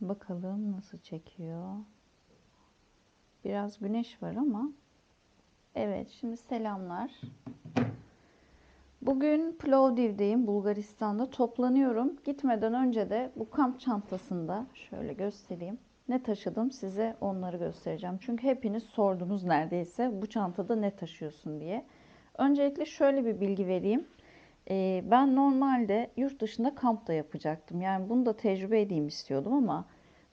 Bakalım nasıl çekiyor. Biraz güneş var ama. Evet, şimdi selamlar. Bugün Plovdiv'deyim, Bulgaristan'da. Toplanıyorum. Gitmeden önce de bu kamp çantasında şöyle göstereyim. Ne taşıdım size onları göstereceğim. Çünkü hepiniz sordunuz neredeyse bu çantada ne taşıyorsun diye. Öncelikle şöyle bir bilgi vereyim. Ee, ben normalde yurt dışında kamp da yapacaktım. Yani bunu da tecrübe edeyim istiyordum ama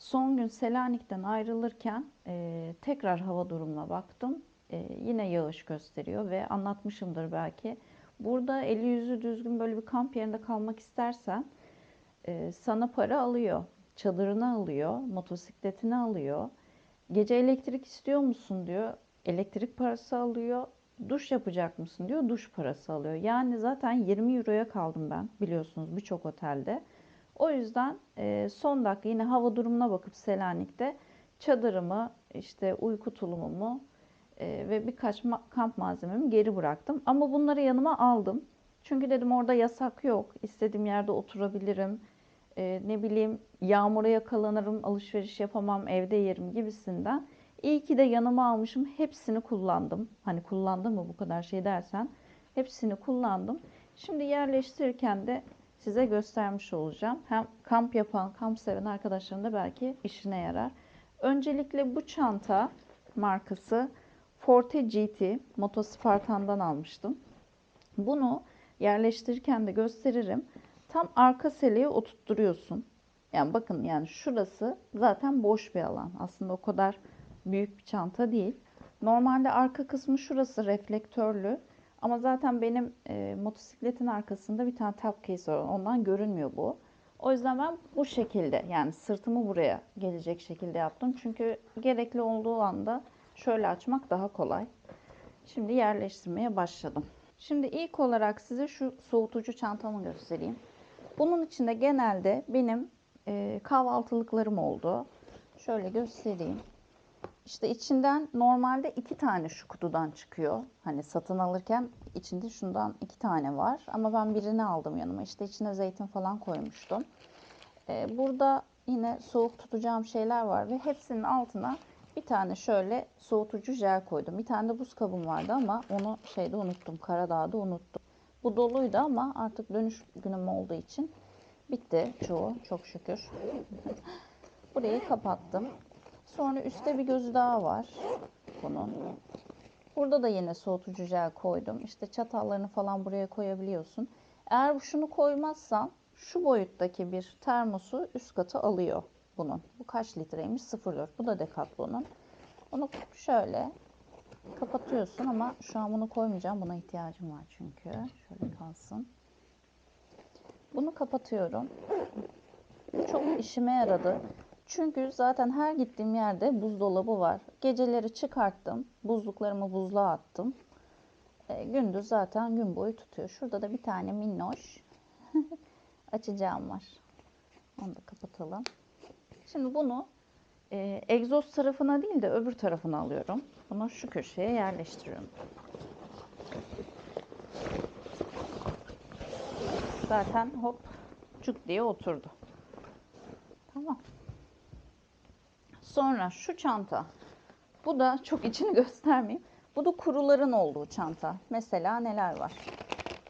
son gün Selanik'ten ayrılırken e, tekrar hava durumuna baktım. E, yine yağış gösteriyor ve anlatmışımdır belki. Burada eli yüzü düzgün böyle bir kamp yerinde kalmak istersen e, sana para alıyor. Çadırını alıyor, motosikletini alıyor. Gece elektrik istiyor musun diyor. Elektrik parası alıyor. Duş yapacak mısın diyor. Duş parası alıyor. Yani zaten 20 euroya kaldım ben biliyorsunuz birçok otelde. O yüzden e, son dakika yine hava durumuna bakıp Selanik'te çadırımı, işte uyku tulumumu e, ve birkaç ma- kamp malzememi geri bıraktım. Ama bunları yanıma aldım. Çünkü dedim orada yasak yok. İstediğim yerde oturabilirim. E, ne bileyim yağmura yakalanırım, alışveriş yapamam, evde yerim gibisinden. İyi ki de yanıma almışım. Hepsini kullandım. Hani kullandım mı bu kadar şey dersen. Hepsini kullandım. Şimdi yerleştirirken de size göstermiş olacağım. Hem kamp yapan, kamp seven arkadaşların da belki işine yarar. Öncelikle bu çanta markası Forte GT Motospartan'dan almıştım. Bunu yerleştirirken de gösteririm. Tam arka seleyi oturtturuyorsun. Yani bakın yani şurası zaten boş bir alan. Aslında o kadar büyük bir çanta değil. Normalde arka kısmı şurası reflektörlü. Ama zaten benim e, motosikletin arkasında bir tane top case var. Ondan görünmüyor bu. O yüzden ben bu şekilde yani sırtımı buraya gelecek şekilde yaptım. Çünkü gerekli olduğu anda şöyle açmak daha kolay. Şimdi yerleştirmeye başladım. Şimdi ilk olarak size şu soğutucu çantamı göstereyim. Bunun içinde genelde benim e, kahvaltılıklarım oldu. Şöyle göstereyim. İşte içinden normalde iki tane şu kutudan çıkıyor. Hani satın alırken içinde şundan iki tane var. Ama ben birini aldım yanıma. İşte içine zeytin falan koymuştum. Ee, burada yine soğuk tutacağım şeyler var ve hepsinin altına bir tane şöyle soğutucu jel koydum. Bir tane de buz kabım vardı ama onu şeyde unuttum. Karadağ'da unuttum. Bu doluydu ama artık dönüş günüm olduğu için bitti çoğu çok şükür. Burayı kapattım. Sonra üstte bir gözü daha var bunun. Burada da yine soğutucu jel koydum. İşte çatallarını falan buraya koyabiliyorsun. Eğer şunu koymazsan şu boyuttaki bir termosu üst katı alıyor bunun. Bu kaç litreymiş? 0.4. Bu da Decathlon'un. Onu şöyle kapatıyorsun ama şu an bunu koymayacağım. Buna ihtiyacım var çünkü. Şöyle kalsın. Bunu kapatıyorum. Çok işime yaradı. Çünkü zaten her gittiğim yerde buzdolabı var. Geceleri çıkarttım. Buzluklarımı buzluğa attım. E, gündüz zaten gün boyu tutuyor. Şurada da bir tane minnoş açacağım var. Onu da kapatalım. Şimdi bunu e, egzoz tarafına değil de öbür tarafına alıyorum. Bunu şu köşeye yerleştiriyorum. Zaten hop cuk diye oturdu. Tamam. Sonra şu çanta. Bu da çok içini göstermeyeyim. Bu da kuruların olduğu çanta. Mesela neler var?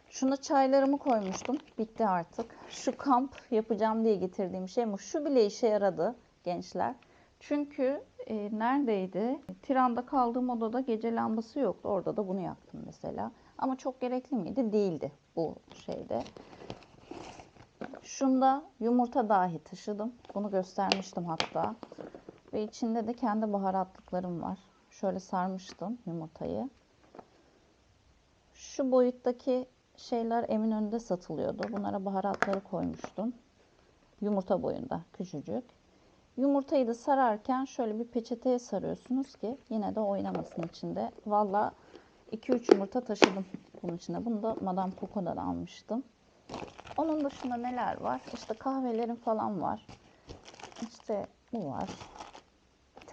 Şuna çaylarımı koymuştum. Bitti artık. Şu kamp yapacağım diye getirdiğim şey bu. Şu bile işe yaradı gençler. Çünkü e, neredeydi? Tiran'da kaldığım odada gece lambası yoktu. Orada da bunu yaktım mesela. Ama çok gerekli miydi? Değildi bu şeyde. Şunda yumurta dahi taşıdım. Bunu göstermiştim hatta. Ve içinde de kendi baharatlıklarım var. Şöyle sarmıştım yumurtayı. Şu boyuttaki şeyler Eminönü'nde satılıyordu. Bunlara baharatları koymuştum. Yumurta boyunda küçücük. Yumurtayı da sararken şöyle bir peçeteye sarıyorsunuz ki yine de oynamasın içinde. Valla 2-3 yumurta taşıdım bunun içine. Bunu da Madame Coco'dan almıştım. Onun dışında neler var? İşte kahvelerim falan var. İşte bu var.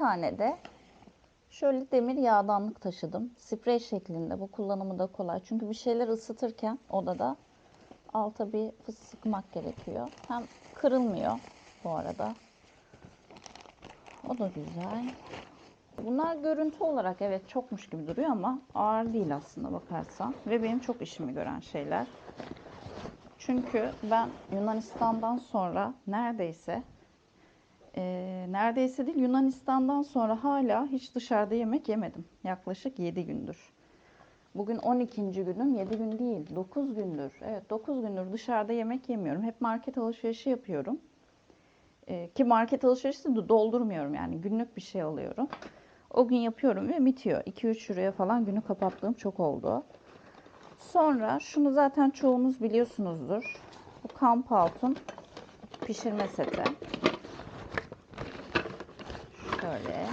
Tane de şöyle demir yağdanlık taşıdım. Sprey şeklinde. Bu kullanımı da kolay. Çünkü bir şeyler ısıtırken odada alta bir fıs sıkmak gerekiyor. Hem kırılmıyor bu arada. O da güzel. Bunlar görüntü olarak evet çokmuş gibi duruyor ama ağır değil aslında bakarsan. Ve benim çok işimi gören şeyler. Çünkü ben Yunanistan'dan sonra neredeyse e, neredeyse değil Yunanistan'dan sonra hala hiç dışarıda yemek yemedim. Yaklaşık 7 gündür. Bugün 12. günüm 7 gün değil 9 gündür. Evet 9 gündür dışarıda yemek yemiyorum. Hep market alışverişi yapıyorum. E, ki market alışverişi de doldurmuyorum yani günlük bir şey alıyorum. O gün yapıyorum ve bitiyor. 2-3 liraya falan günü kapattığım çok oldu. Sonra şunu zaten çoğunuz biliyorsunuzdur. Bu kamp altın pişirme seti. Şöyle.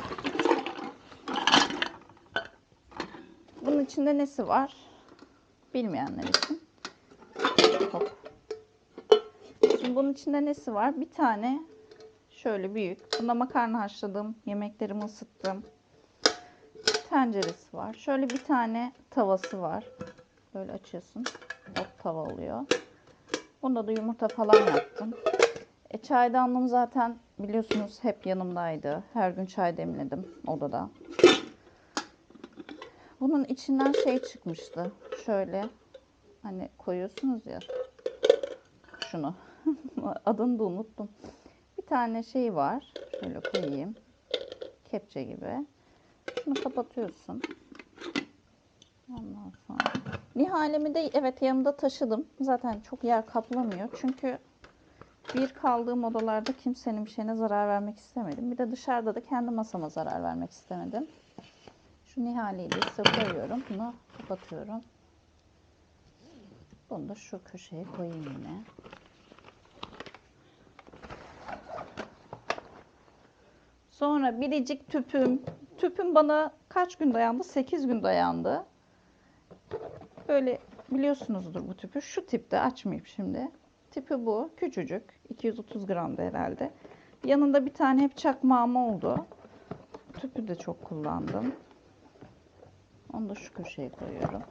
Bunun içinde nesi var? Bilmeyenler için. Hop. Şimdi bunun içinde nesi var? Bir tane şöyle büyük. Bunda makarna haşladım. Yemeklerimi ısıttım. Tenceresi var. Şöyle bir tane tavası var. Böyle açıyorsun. Hop tava oluyor. Bunda da yumurta falan yaptım. E, çaydanlığım zaten biliyorsunuz hep yanımdaydı. Her gün çay demledim odada. Bunun içinden şey çıkmıştı. Şöyle hani koyuyorsunuz ya. Şunu. Adını da unuttum. Bir tane şey var. Şöyle koyayım. Kepçe gibi. Şunu kapatıyorsun. Ondan sonra. Nihalemi de evet yanımda taşıdım. Zaten çok yer kaplamıyor. Çünkü bir kaldığım odalarda kimsenin bir şeyine zarar vermek istemedim. Bir de dışarıda da kendi masama zarar vermek istemedim. Şu Nihale'yi de koyuyorum. Bunu kapatıyorum. Bunu da şu köşeye koyayım yine. Sonra biricik tüpüm. Tüpüm bana kaç gün dayandı? 8 gün dayandı. Böyle biliyorsunuzdur bu tüpü. Şu tipte açmayayım şimdi. Tipi bu. Küçücük. 230 gramda herhalde. Yanında bir tane hep çakmağım oldu. Tüpü de çok kullandım. Onu da şu köşeye koyuyorum.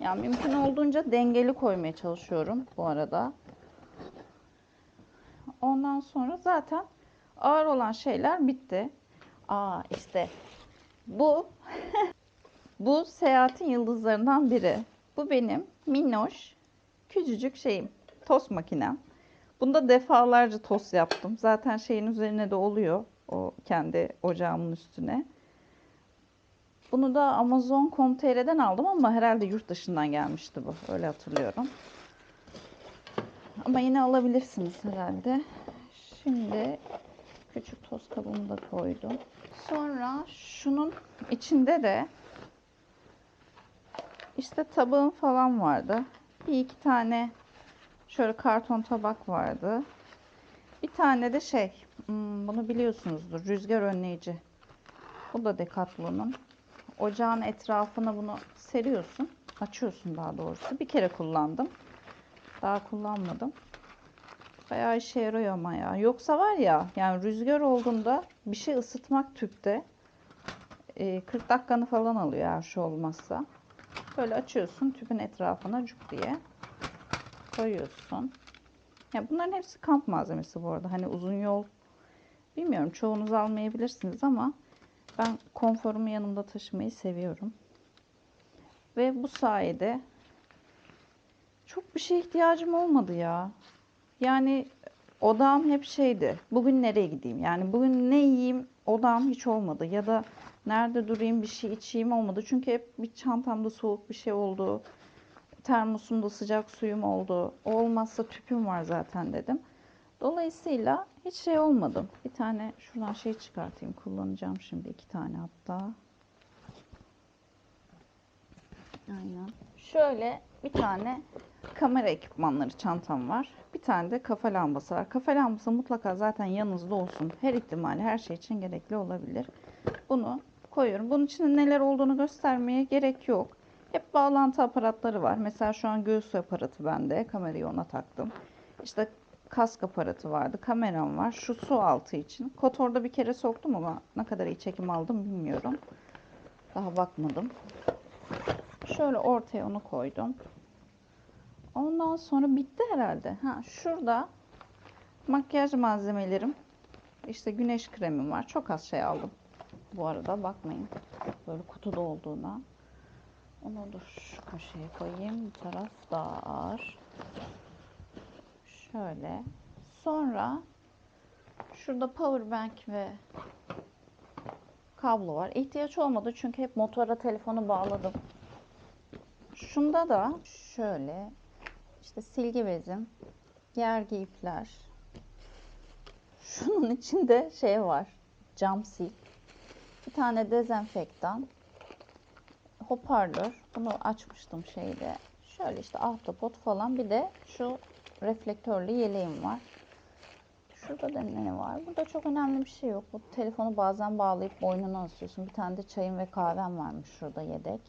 Yani mümkün olduğunca dengeli koymaya çalışıyorum bu arada. Ondan sonra zaten ağır olan şeyler bitti. Aa işte bu bu seyahatin yıldızlarından biri. Bu benim minnoş küçücük şeyim. Tost makinem. Bunda defalarca tost yaptım. Zaten şeyin üzerine de oluyor. O kendi ocağımın üstüne. Bunu da Amazon.com.tr'den aldım ama herhalde yurt dışından gelmişti bu. Öyle hatırlıyorum. Ama yine alabilirsiniz herhalde. Şimdi küçük toz kabımı da koydum. Sonra şunun içinde de işte tabağım falan vardı. Bir iki tane şöyle karton tabak vardı. Bir tane de şey, hmm, bunu biliyorsunuzdur, rüzgar önleyici. Bu da Decathlon'un. Ocağın etrafına bunu seriyorsun. Açıyorsun daha doğrusu. Bir kere kullandım. Daha kullanmadım. Bayağı işe yarıyor ama ya. Yoksa var ya yani rüzgar olduğunda bir şey ısıtmak tüpte e, 40 dakikanı falan alıyor eğer şu olmazsa. Böyle açıyorsun tüpün etrafına cuk diye koyuyorsun. Ya bunların hepsi kamp malzemesi bu arada. Hani uzun yol bilmiyorum çoğunuz almayabilirsiniz ama ben konforumu yanımda taşımayı seviyorum. Ve bu sayede çok bir şeye ihtiyacım olmadı ya. Yani odam hep şeydi. Bugün nereye gideyim? Yani bugün ne yiyeyim odam hiç olmadı. Ya da nerede durayım bir şey içeyim olmadı. Çünkü hep bir çantamda soğuk bir şey oldu. Termosumda sıcak suyum oldu. Olmazsa tüpüm var zaten dedim. Dolayısıyla hiç şey olmadım. Bir tane şuradan şey çıkartayım. Kullanacağım şimdi iki tane hatta. Aynen. Şöyle bir tane kamera ekipmanları çantam var. Bir tane de kafa lambası var. Kafa lambası mutlaka zaten yanınızda olsun. Her ihtimali her şey için gerekli olabilir. Bunu koyuyorum. Bunun içinde neler olduğunu göstermeye gerek yok. Hep bağlantı aparatları var. Mesela şu an göğüs aparatı bende. Kamerayı ona taktım. İşte kask aparatı vardı. Kameram var. Şu su altı için. Kotorda bir kere soktum ama ne kadar iyi çekim aldım bilmiyorum. Daha bakmadım. Şöyle ortaya onu koydum. Ondan sonra bitti herhalde. Ha şurada makyaj malzemelerim. İşte güneş kremim var. Çok az şey aldım. Bu arada bakmayın. Böyle kutuda olduğuna. Onu dur şu köşeye koyayım. Bu taraf daha ağır. Şöyle. Sonra şurada power bank ve kablo var. İhtiyaç olmadı çünkü hep motora telefonu bağladım. Şunda da şöyle işte silgi bezim, gergi ipler. Şunun içinde şey var. Cam sil. Bir tane dezenfektan. Hoparlör. Bunu açmıştım şeyde. Şöyle işte ahtapot falan. Bir de şu reflektörlü yeleğim var. Şurada da ne var? Burada çok önemli bir şey yok. Bu telefonu bazen bağlayıp boynuna asıyorsun. Bir tane de çayım ve kahvem varmış şurada yedek.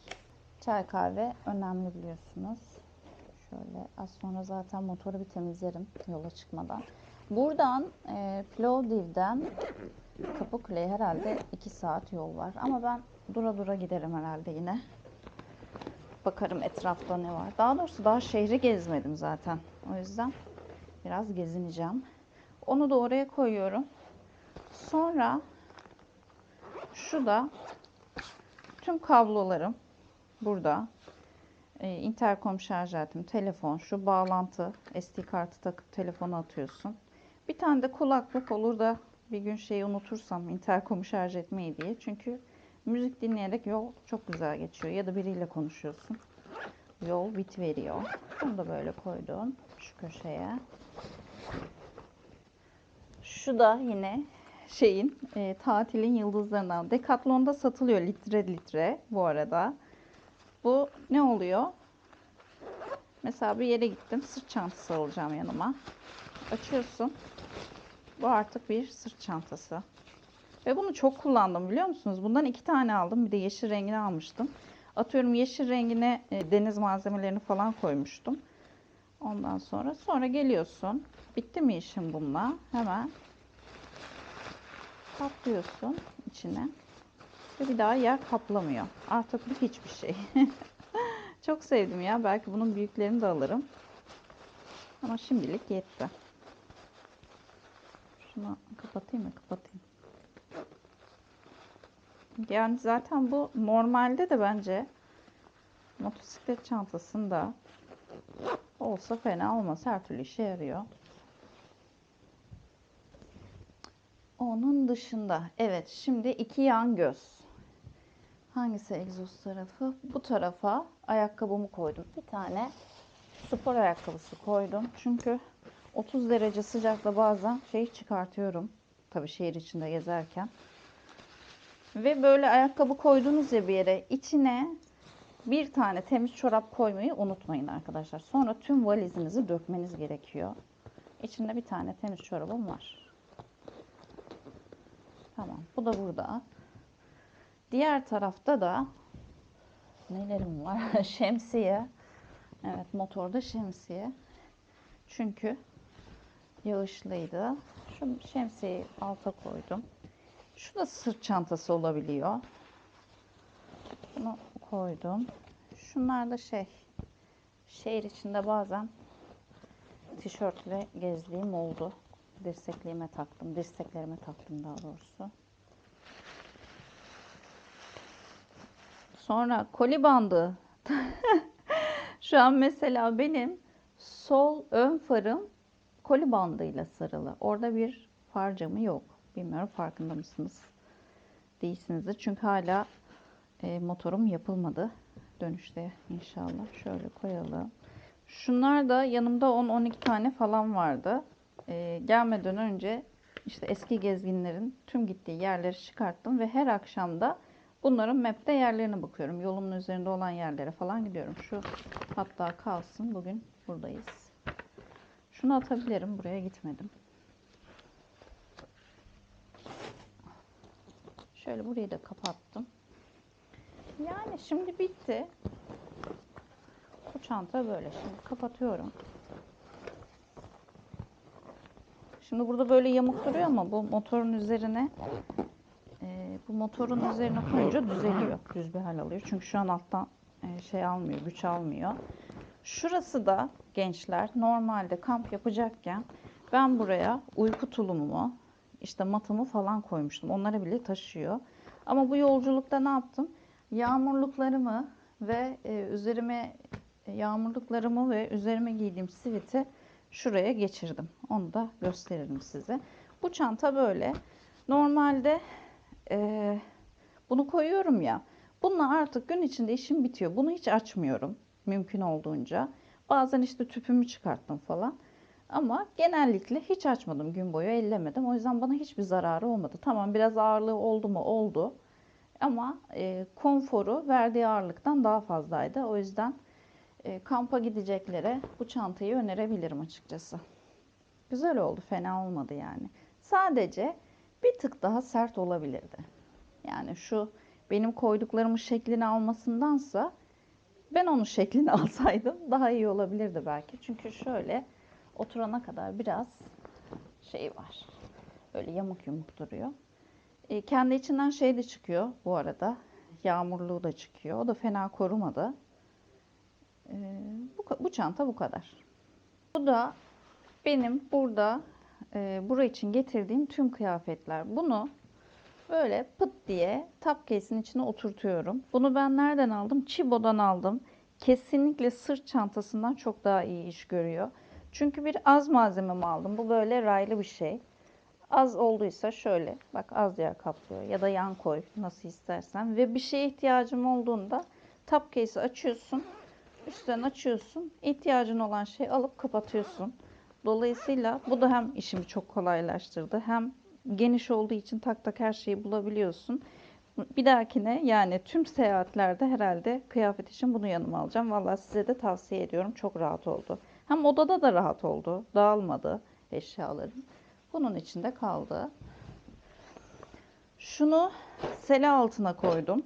Çay kahve önemli biliyorsunuz. Şöyle az sonra zaten motoru bir temizlerim yola çıkmadan. Buradan e, Plovdiv'den Kapıkule'ye herhalde 2 saat yol var. Ama ben dura dura giderim herhalde yine. Bakarım etrafta ne var. Daha doğrusu daha şehri gezmedim zaten. O yüzden biraz gezineceğim. Onu da oraya koyuyorum. Sonra şu da tüm kablolarım burada. Ee, interkom şarj aletim, telefon, şu bağlantı, SD kartı takıp telefonu atıyorsun. Bir tane de kulaklık olur da bir gün şeyi unutursam interkomu şarj etmeyi diye. Çünkü müzik dinleyerek yol çok güzel geçiyor. Ya da biriyle konuşuyorsun. Yol bit veriyor. Bunu da böyle koydum şu köşeye. Şu da yine şeyin e, tatilin yıldızlarından. Decathlon'da satılıyor litre litre bu arada. Bu ne oluyor? Mesela bir yere gittim. Sırt çantası alacağım yanıma. Açıyorsun. Bu artık bir sırt çantası. Ve bunu çok kullandım biliyor musunuz? Bundan iki tane aldım. Bir de yeşil rengini almıştım. Atıyorum yeşil rengine e, deniz malzemelerini falan koymuştum. Ondan sonra sonra geliyorsun. Bitti mi işin bununla? Hemen kaplıyorsun içine. Ve bir daha yer kaplamıyor. Artık bu hiçbir şey. Çok sevdim ya. Belki bunun büyüklerini de alırım. Ama şimdilik yetti. Şunu kapatayım mı? Kapatayım. Yani zaten bu normalde de bence motosiklet çantasında olsa fena olmaz. Her türlü işe yarıyor. Onun dışında evet şimdi iki yan göz. Hangisi egzoz tarafı? Bu tarafa ayakkabımı koydum. Bir tane spor ayakkabısı koydum. Çünkü 30 derece sıcakta bazen şey çıkartıyorum. Tabii şehir içinde gezerken. Ve böyle ayakkabı koydunuz ya bir yere içine bir tane temiz çorap koymayı unutmayın arkadaşlar. Sonra tüm valizinizi dökmeniz gerekiyor. İçinde bir tane temiz çorabım var. Tamam. Bu da burada. Diğer tarafta da nelerim var? şemsiye. Evet motorda şemsiye. Çünkü yağışlıydı. Şu şemsiyeyi alta koydum. Şu da sırt çantası olabiliyor. Bunu koydum. Şunlar da şey şehir içinde bazen tişörtle gezdiğim oldu. Dirsekliğime taktım. Dirseklerime taktım daha doğrusu. Sonra koli bandı. Şu an mesela benim sol ön farım koli bandıyla sarılı. Orada bir far camı yok. Bilmiyorum farkında mısınız? Değilsinizdir. Çünkü hala e, motorum yapılmadı. Dönüşte inşallah. Şöyle koyalım. Şunlar da yanımda 10-12 tane falan vardı. E, gelmeden önce işte eski gezginlerin tüm gittiği yerleri çıkarttım ve her akşam da bunların map'te yerlerine bakıyorum. Yolumun üzerinde olan yerlere falan gidiyorum. Şu hatta kalsın. Bugün buradayız. Şunu atabilirim. Buraya gitmedim. Şöyle burayı da kapattım. Yani şimdi bitti. Bu çanta böyle. Şimdi kapatıyorum. Şimdi burada böyle yamuk duruyor ama bu motorun üzerine e, bu motorun üzerine koyunca düzeliyor. Düz bir hal alıyor. Çünkü şu an alttan e, şey almıyor, güç almıyor. Şurası da gençler normalde kamp yapacakken ben buraya uyku tulumumu, işte matımı falan koymuştum. Onları bile taşıyor. Ama bu yolculukta ne yaptım? Yağmurluklarımı ve e, üzerime yağmurluklarımı ve üzerime giydiğim siviti şuraya geçirdim. Onu da gösteririm size. Bu çanta böyle. Normalde e, bunu koyuyorum ya. Bununla artık gün içinde işim bitiyor. Bunu hiç açmıyorum mümkün olduğunca. Bazen işte tüpümü çıkarttım falan. Ama genellikle hiç açmadım gün boyu ellemedim. O yüzden bana hiçbir zararı olmadı. Tamam biraz ağırlığı oldu mu oldu. Ama e, konforu verdiği ağırlıktan daha fazlaydı. O yüzden e, kampa gideceklere bu çantayı önerebilirim açıkçası. Güzel oldu, fena olmadı yani. Sadece bir tık daha sert olabilirdi. Yani şu benim koyduklarımın şeklini almasındansa ben onun şeklini alsaydım daha iyi olabilirdi belki. Çünkü şöyle oturana kadar biraz şey var. Böyle yamuk yumuk duruyor. E, kendi içinden şey de çıkıyor bu arada. Yağmurluğu da çıkıyor. O da fena korumadı. E, bu, bu çanta bu kadar. Bu da benim burada e, bura için getirdiğim tüm kıyafetler. Bunu böyle pıt diye top case'in içine oturtuyorum. Bunu ben nereden aldım? Chibo'dan aldım. Kesinlikle sırt çantasından çok daha iyi iş görüyor. Çünkü bir az malzememi aldım. Bu böyle raylı bir şey. Az olduysa şöyle bak az yer kaplıyor ya da yan koy nasıl istersen ve bir şeye ihtiyacım olduğunda top case'i açıyorsun üstten açıyorsun ihtiyacın olan şeyi alıp kapatıyorsun. Dolayısıyla bu da hem işimi çok kolaylaştırdı hem geniş olduğu için tak tak her şeyi bulabiliyorsun. Bir dahakine yani tüm seyahatlerde herhalde kıyafet için bunu yanıma alacağım. Vallahi size de tavsiye ediyorum. Çok rahat oldu. Hem odada da rahat oldu. Dağılmadı eşyalarım. Bunun içinde kaldı. Şunu sele altına koydum.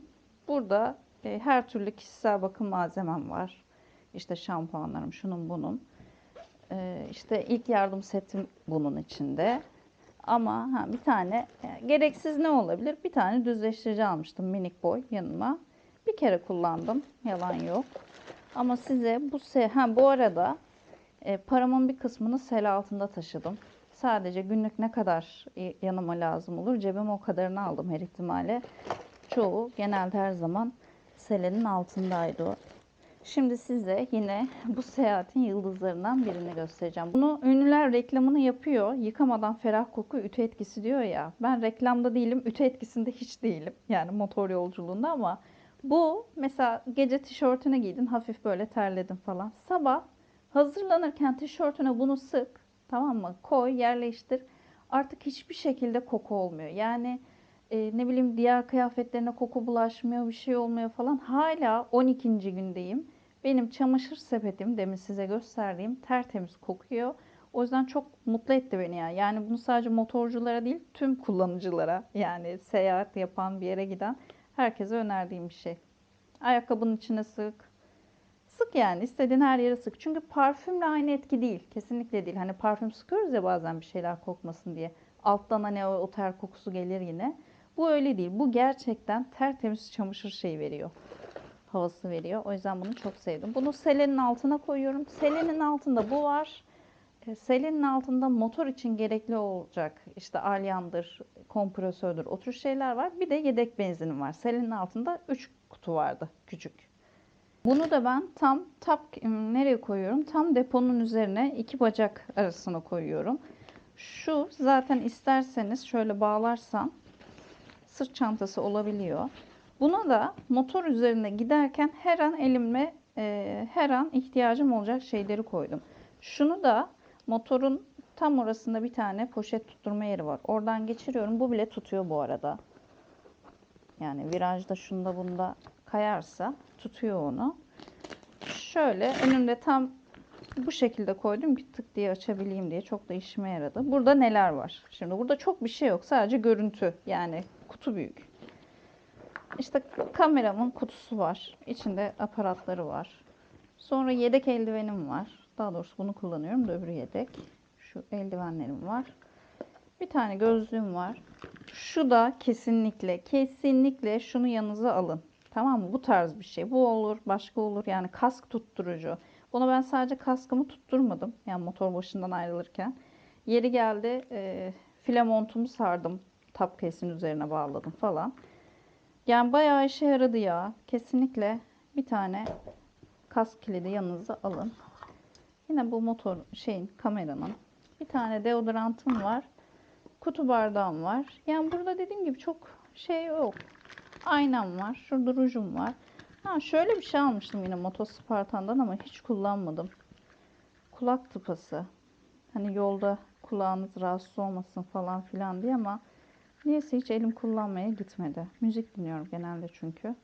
Burada e, her türlü kişisel bakım malzemem var. İşte şampuanlarım, şunun bunun. E, işte ilk yardım setim bunun içinde. Ama ha, bir tane e, gereksiz ne olabilir? Bir tane düzleştirici almıştım minik boy yanıma. Bir kere kullandım. Yalan yok. Ama size bu se ha bu arada e, paramın bir kısmını sel altında taşıdım. Sadece günlük ne kadar yanıma lazım olur cebime o kadarını aldım her ihtimale. Çoğu genelde her zaman selenin altındaydı o. Şimdi size yine bu seyahatin yıldızlarından birini göstereceğim. Bunu ünlüler reklamını yapıyor. Yıkamadan ferah koku ütü etkisi diyor ya. Ben reklamda değilim, ütü etkisinde hiç değilim. Yani motor yolculuğunda ama bu mesela gece tişörtüne giydin, hafif böyle terledin falan. Sabah hazırlanırken tişörtüne bunu sık. Tamam mı? Koy, yerleştir. Artık hiçbir şekilde koku olmuyor. Yani e, ne bileyim diğer kıyafetlerine koku bulaşmıyor, bir şey olmuyor falan. Hala 12. gündeyim. Benim çamaşır sepetim demin size gösterdiğim tertemiz kokuyor. O yüzden çok mutlu etti beni ya. Yani bunu sadece motorculara değil tüm kullanıcılara yani seyahat yapan bir yere giden herkese önerdiğim bir şey. Ayakkabının içine sık. Sık yani istediğin her yere sık. Çünkü parfümle aynı etki değil. Kesinlikle değil. Hani parfüm sıkıyoruz ya bazen bir şeyler kokmasın diye. Alttan hani o, ter kokusu gelir yine. Bu öyle değil. Bu gerçekten tertemiz çamaşır şeyi veriyor. Havası veriyor. O yüzden bunu çok sevdim. Bunu selenin altına koyuyorum. Selenin altında bu var. E, selenin altında motor için gerekli olacak işte alyandır, kompresördür, o tür şeyler var. Bir de yedek benzinim var. Selenin altında 3 kutu vardı küçük. Bunu da ben tam tap nereye koyuyorum? Tam deponun üzerine iki bacak arasına koyuyorum. Şu zaten isterseniz şöyle bağlarsam sırt çantası olabiliyor. Buna da motor üzerine giderken her an elime e, her an ihtiyacım olacak şeyleri koydum. Şunu da motorun tam orasında bir tane poşet tutturma yeri var. Oradan geçiriyorum. Bu bile tutuyor bu arada. Yani virajda şunda bunda kayarsa tutuyor onu. Şöyle önümde tam bu şekilde koydum bir tık diye açabileyim diye çok da işime yaradı. Burada neler var? Şimdi burada çok bir şey yok. Sadece görüntü yani kutu büyük. İşte kameramın kutusu var. İçinde aparatları var. Sonra yedek eldivenim var. Daha doğrusu bunu kullanıyorum da öbürü yedek. Şu eldivenlerim var. Bir tane gözlüğüm var. Şu da kesinlikle kesinlikle şunu yanınıza alın. Tamam mı? Bu tarz bir şey. Bu olur, başka olur. Yani kask tutturucu. Bunu ben sadece kaskımı tutturmadım. Yani motor başından ayrılırken. Yeri geldi e, File montumu sardım. Top case'in üzerine bağladım falan. Yani bayağı işe yaradı ya. Kesinlikle bir tane kask kilidi yanınıza alın. Yine bu motor şeyin kameranın bir tane deodorantım var. Kutu bardağım var. Yani burada dediğim gibi çok şey yok. Aynam var. Şurada rujum var. Ha şöyle bir şey almıştım yine Motospartan'dan ama hiç kullanmadım. Kulak tıpası. Hani yolda kulağınız rahatsız olmasın falan filan diye ama niyeyse hiç elim kullanmaya gitmedi. Müzik dinliyorum genelde çünkü.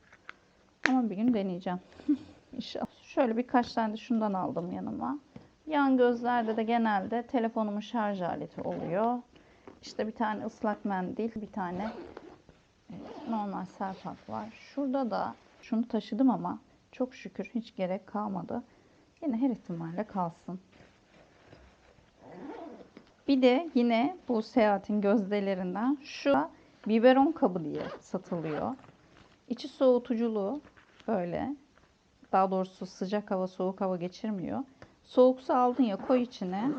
Ama bir gün deneyeceğim. İnşallah. Şöyle birkaç tane de şundan aldım yanıma. Yan gözlerde de genelde telefonumun şarj aleti oluyor. İşte bir tane ıslak mendil, bir tane normal serpak var. Şurada da şunu taşıdım ama çok şükür hiç gerek kalmadı. Yine her ihtimalle kalsın. Bir de yine bu seyahatin gözdelerinden şu biberon kabı diye satılıyor. İçi soğutuculu böyle. Daha doğrusu sıcak hava soğuk hava geçirmiyor. Soğuk su aldın ya koy içine.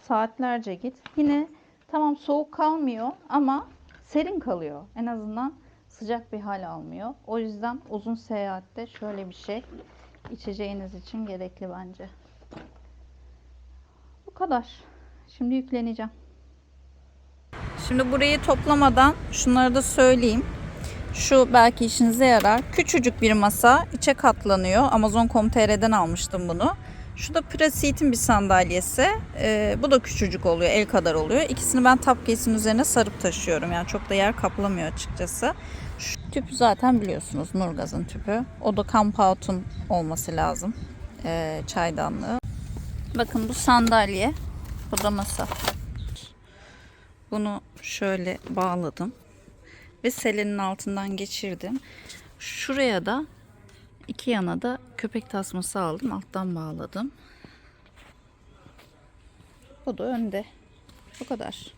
Saatlerce git. Yine tamam soğuk kalmıyor ama serin kalıyor. En azından sıcak bir hal almıyor. O yüzden uzun seyahatte şöyle bir şey içeceğiniz için gerekli bence. Bu kadar. Şimdi yükleneceğim. Şimdi burayı toplamadan şunları da söyleyeyim. Şu belki işinize yarar. Küçücük bir masa. içe katlanıyor. Amazon.com.tr'den almıştım bunu. Şu da Prasit'in bir sandalyesi. Ee, bu da küçücük oluyor. El kadar oluyor. İkisini ben top case'in üzerine sarıp taşıyorum. Yani çok da yer kaplamıyor açıkçası. Şu tüpü zaten biliyorsunuz. Nurgaz'ın tüpü. O da Compound'un olması lazım. Ee, çaydanlığı. Bakın bu sandalye. Bu da masa. Bunu şöyle bağladım. Ve selenin altından geçirdim. Şuraya da iki yana da köpek tasması aldım. Alttan bağladım. Bu da önde. Bu kadar.